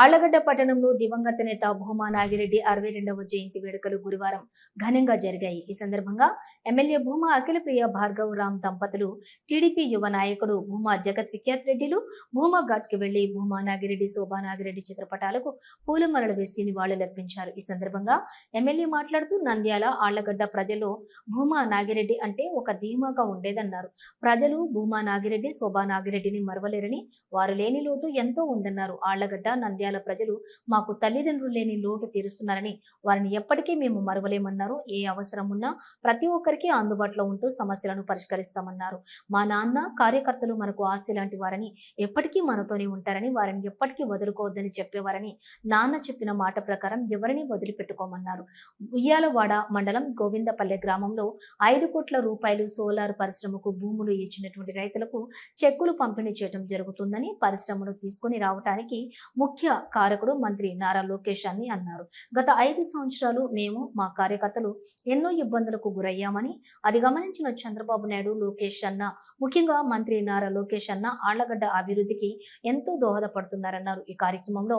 ఆళ్ళగడ్డ పట్టణంలో దివంగత నేత భూమా నాగిరెడ్డి అరవై రెండవ జయంతి వేడుకలు గురువారం ఘనంగా జరిగాయి. ఈ సందర్భంగా ఎమ్మెల్యే భూమా అఖిలప్రియ భార్గవ్ రామ్ దంపతులు టీడీపీ యువ నాయకుడు భూమా జగత్ విఖ్యాత్ రెడ్డిలు భూమా ఘాట్కి వెళ్ళి భూమా నాగిరెడ్డి శోభా నాగిరెడ్డి చిత్రపటాలకు పూలమరలు వేసి నివాళులర్పించారు. ఈ సందర్భంగా ఎమ్మెల్యే మాట్లాడుతూ నంద్యాల ఆళ్ళగడ్డ ప్రజల్లో భూమా నాగిరెడ్డి అంటే ఒక ధీమాగా ఉండేదన్నారు. ప్రజలు భూమా నాగిరెడ్డి శోభా నాగిరెడ్డిని మరవలేరని వారు లేని లోటు ఎంతో ఉందన్నారు. ఆళ్ళగడ్డ నంద్యాల ప్రజలు మాకు తల్లిదండ్రులు లేని లోటు తీరుస్తున్నారని వారిని ఎప్పటికీ మేము మరవలేమన్నారు. ఏ అవసరం ఉన్నా ప్రతి ఒక్కరికి అందుబాటులో ఉంటూ సమస్యలను పరిష్కరిస్తామన్నారు. మా నాన్న కార్యకర్తలు మనకు ఆస్తి లాంటి వారని ఎప్పటికీ మనతోనే ఉంటారని వారిని ఎప్పటికీ వదులుకోవద్దని చెప్పేవారని నాన్న చెప్పిన మాట ప్రకారం ఎవరిని వదిలిపెట్టుకోమన్నారు. ఉయ్యాలవాడ మండలం గోవిందపల్లె గ్రామంలో ఐదు కోట్ల రూపాయలు సోలార్ పరిశ్రమకు భూములు ఇచ్చినటువంటి రైతులకు చెక్కులు పంపిణీ చేయడం జరుగుతుందని పరిశ్రమను తీసుకుని రావటానికి ముఖ్య కారకుడు మంత్రి నారా లోకేష్ అని అన్నారు. గత ఐదు సంవత్సరాలు మేము మా కార్యకర్తలు ఎన్నో ఇబ్బందులకు గురయ్యామని అది గమనించిన చంద్రబాబు నాయుడు లోకేష్ అన్న ముఖ్యంగా మంత్రి నారా లోకేష్ అన్న ఆళ్ళగడ్డ అభివృద్ధికి ఎంతో దోహదపడుతున్నారన్నారు. ఈ కార్యక్రమంలో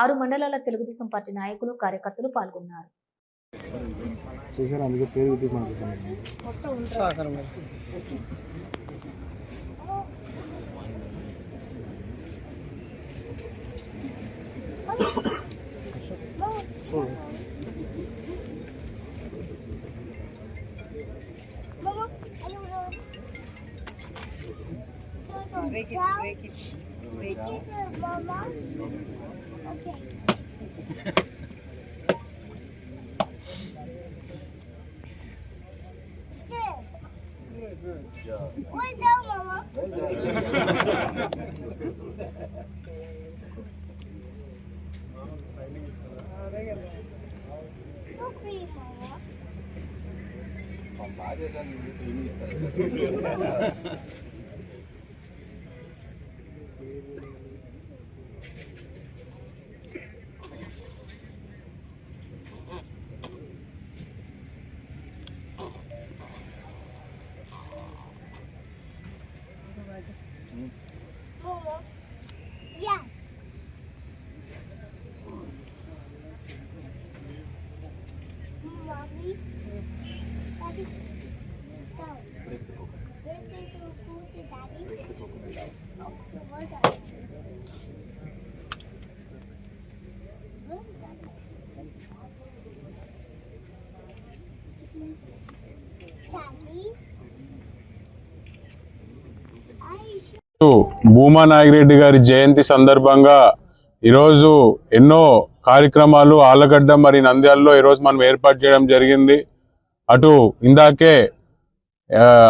ఆరు మండలాల తెలుగుదేశం పార్టీ నాయకులు కార్యకర్తలు పాల్గొన్నారు. అందుకే పేరు Olur. Break it, break it. Break it, Mama. Okay. Good job. Well done, Mama. Well done. Von beide dann mit dem Bhuma Nagireddy గారి జయంతి సందర్భంగా ఈరోజు ఎన్నో కార్యక్రమాలు ఆలగడ్డ మరి నంద్యాలలో ఈరోజు మనం ఏర్పాటు చేయడం జరిగింది. అటు ఇందాకే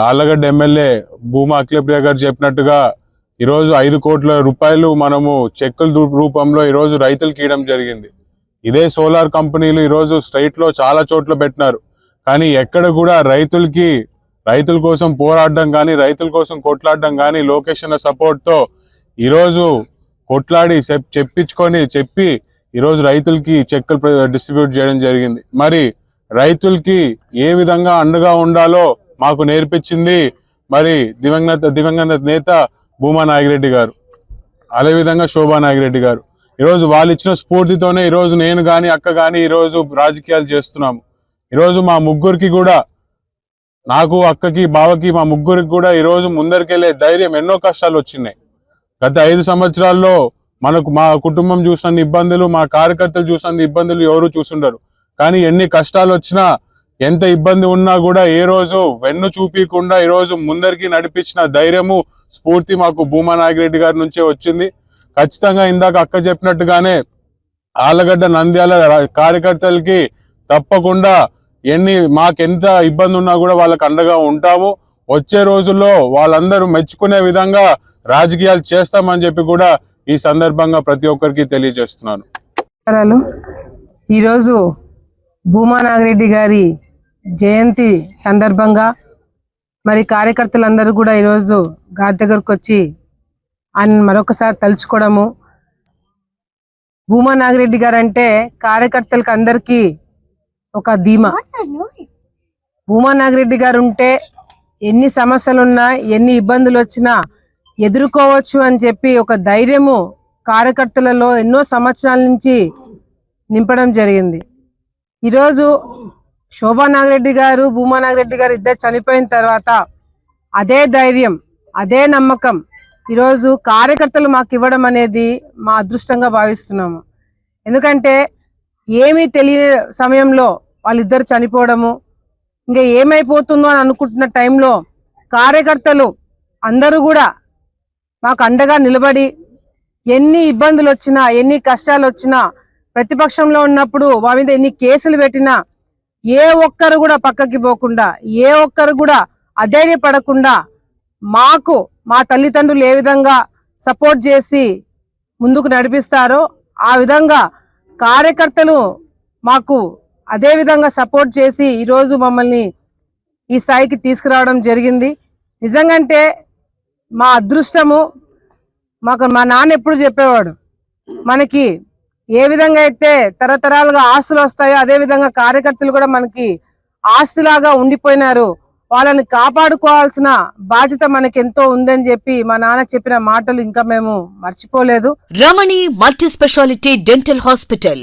ఆలగడ్డ ఎమ్మెల్యే భూమా అఖిలప్రియ గారు చెప్పినట్టుగా ఈరోజు ఐదు కోట్ల రూపాయలు మనము చెక్కుల రూపంలో ఈరోజు రైతులకు ఇవ్వడం జరిగింది. ఇదే సోలార్ కంపెనీలు ఈరోజు స్ట్రైట్లో చాలా చోట్ల పెట్టినారు. కానీ ఎక్కడ కూడా రైతులకి రైతుల కోసం పోరాడడం కానీ రైతుల కోసం కొట్లాడడం కానీ లోకేష్ సపోర్ట్తో ఈరోజు కొట్లాడి చెప్పించుకొని చెప్పి ఈరోజు రైతులకి చెక్కులు డిస్ట్రిబ్యూట్ చేయడం జరిగింది. మరి రైతులకి ఏ విధంగా అండగా ఉండాలో మాకు నేర్పించింది మరి దివంగత దివంగత నేత భూమా నాగిరెడ్డి గారు. అదేవిధంగా శోభా నాగిరెడ్డి గారు. ఈరోజు వాళ్ళు ఇచ్చిన స్ఫూర్తితోనే ఈరోజు నేను కానీ అక్క కానీ ఈరోజు రాజకీయాలు చేస్తున్నాము. ఈరోజు మా ముగ్గురికి కూడా నాకు అక్కకి బావకి మా ముగ్గురికి కూడా ఈరోజు ముందరికెళ్ళే ధైర్యం ఎన్నో కష్టాలు వచ్చినాయి. గత ఐదు సంవత్సరాల్లో మనకు మా కుటుంబం చూసిన ఇబ్బందులు మా కార్యకర్తలు చూసిన ఇబ్బందులు ఎవరు చూసుండరు. కానీ ఎన్ని కష్టాలు వచ్చినా ఎంత ఇబ్బంది ఉన్నా కూడా ఏ రోజు వెన్ను చూపించకుండా ఈరోజు ముందరికి నడిపించిన ధైర్యము స్ఫూర్తి మాకు భూమా నాగిరెడ్డి గారి నుంచే వచ్చింది. ఖచ్చితంగా ఇందాక అక్క చెప్పినట్టుగానే ఆలగడ్డ నంద్యాల కార్యకర్తలకి తప్పకుండా ఎన్ని మాకెంత ఇబ్బంది ఉన్నా కూడా వాళ్ళకి అండగా ఉంటాము. వచ్చే రోజుల్లో వాళ్ళందరూ మెచ్చుకునే విధంగా రాజకీయాలు చేస్తామని చెప్పి కూడా ఈ సందర్భంగా ప్రతి ఒక్కరికి తెలియజేస్తున్నాను. ఈరోజు భూమా నాగిరెడ్డి గారి జయంతి సందర్భంగా మరి కార్యకర్తలందరూ కూడా ఈరోజు గారి దగ్గరకు వచ్చి ఆయన మరొకసారి తలుచుకోవడము. భూమా నాగిరెడ్డి గారు అంటే కార్యకర్తలకు అందరికీ ఒక ధీమా. నాగిరెడ్డి గారు ఉంటే ఎన్ని సమస్యలున్నా ఎన్ని ఇబ్బందులు వచ్చినా ఎదుర్కోవచ్చు అని చెప్పి ఒక ధైర్యము కార్యకర్తలలో ఎన్నో సంవత్సరాల నుంచి నింపడం జరిగింది. ఈరోజు శోభా నాగిరెడ్డి గారు భూమా నాగిరెడ్డి గారు ఇద్దరు చనిపోయిన తర్వాత అదే ధైర్యం అదే నమ్మకం ఈరోజు కార్యకర్తలు మాకు ఇవ్వడం అనేది మా అదృష్టంగా భావిస్తున్నాము. ఎందుకంటే ఏమీ తెలియని సమయంలో వాళ్ళిద్దరు చనిపోవడము. ఇంకా ఏమైపోతుందో అని అనుకుంటున్న టైంలో కార్యకర్తలు అందరూ కూడా మాకు అండగా నిలబడి ఎన్ని ఇబ్బందులు వచ్చినా ఎన్ని కష్టాలు వచ్చినా ప్రతిపక్షంలో ఉన్నప్పుడు మా మీద ఎన్ని కేసులు పెట్టినా ఏ ఒక్కరు కూడా పక్కకి పోకుండా ఏ ఒక్కరు కూడా అధైర్యపడకుండా మాకు మా తల్లిదండ్రులు ఏ విధంగా సపోర్ట్ చేసి ముందుకు నడిపిస్తారో ఆ విధంగా కార్యకర్తలు మాకు అదే విధంగా సపోర్ట్ చేసి ఈరోజు మమ్మల్ని ఈ స్థాయికి తీసుకురావడం జరిగింది. నిజంగంటే మా అదృష్టము మాకు మా నాన్న ఎప్పుడు చెప్పేవాడు మనకి ఏ విధంగా అయితే తరతరాలుగా ఆస్తులు వస్తాయో అదే విధంగా కార్యకర్తలు కూడా మనకి ఆస్తిలాగా ఉండిపోయినారు. వాళ్ళని కాపాడుకోవాల్సిన బాధ్యత మనకి ఎంతో ఉందని చెప్పి మా నాన్న చెప్పిన మాటలు ఇంకా మేము మర్చిపోలేదు. Ramani multi speciality dental hospital.